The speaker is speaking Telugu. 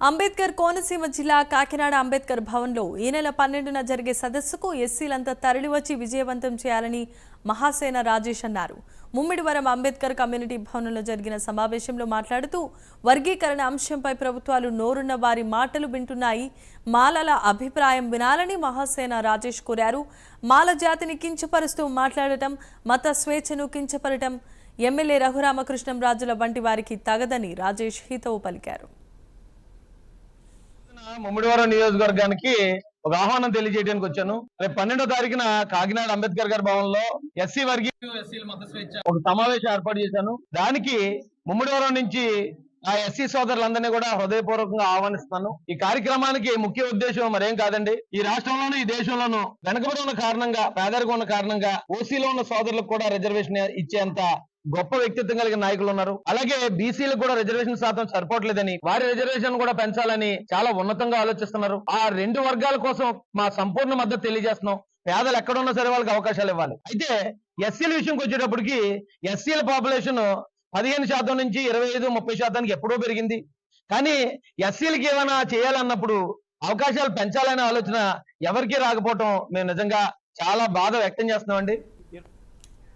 అంబేద్కర్ కోనసీమ జిల్లా కాకినాడ అంబేద్కర్ భవన్లో ఈ నెల పన్నెండున జరిగే సదస్సుకు ఎస్సీలంతా తరలివచ్చి విజయవంతం చేయాలని మహాసేన రాజేష్ అన్నారు. ముమ్మిడివరం అంబేద్కర్ కమ్యూనిటీ భవనంలో జరిగిన సమావేశంలో మాట్లాడుతూ వర్గీకరణ అంశంపై ప్రభుత్వాలు నోరున్న వారి మాటలు వింటున్నాయి. మాలల అభిప్రాయం వినాలని మహాసేన రాజేష్ కోరారు. మాల జాతిని కించపరుస్తూ మాట్లాడటం మత స్వేచ్ఛను కించపరటం ఎమ్మెల్యే రఘురామకృష్ణం రాజుల వంటి వారికి తగదని రాజేష్ హితవు పలికారు. ముమ్మిడివరం నియోజకవర్గానికి ఒక ఆహ్వానం తెలియజేయడానికి వచ్చాను. రేపు పన్నెండో తారీఖున కాకినాడ అంబేద్కర్ గారి భవన్లో ఎస్సీ వర్గీయ ఎస్సీల మత స్వేచ్ఛ. ఒక సమావేశం ఏర్పాటు చేశాను. దానికి ముమ్మిడివరం నుంచి ఆ ఎస్సీ సోదరులందరినీ కూడా హృదయపూర్వకంగా ఆహ్వానిస్తున్నాను ఈ కార్యక్రమానికి ముఖ్య ఉద్దేశం మరేం కాదండి. ఈ రాష్ట్రంలోనూ ఈ దేశంలోనూ వెనకబడి ఉన్న కారణంగా పేదరికం ఉన్న కారణంగా ఓసీలో ఉన్న సోదరులకు కూడా రిజర్వేషన్ ఇచ్చేంత గొప్ప వ్యక్తిత్వం కలిగిన నాయకులు ఉన్నారు. అలాగే బీసీలకు కూడా రిజర్వేషన్ శాతం సరిపోవట్లేదని వారి రిజర్వేషన్ కూడా పెంచాలని చాలా ఉన్నతంగా ఆలోచిస్తున్నారు. ఆ రెండు వర్గాల కోసం మా సంపూర్ణ మద్దతు తెలియజేస్తున్నాం. పేదలు ఎక్కడున్నా సరే వాళ్ళకి అవకాశాలు ఇవ్వాలి. అయితే ఎస్సీల విషయంకి వచ్చేటప్పటికి ఎస్సీల పాపులేషన్ పదిహేను శాతం నుంచి ఇరవై ఐదు ముప్పై శాతానికి ఎప్పుడో పెరిగింది. కానీ ఎస్సీలకి ఏమైనా చేయాలన్నప్పుడు అవకాశాలు పెంచాలనే ఆలోచన ఎవరికీ రాకపోవటం మేము నిజంగా చాలా బాధ వ్యక్తం చేస్తున్నామండి.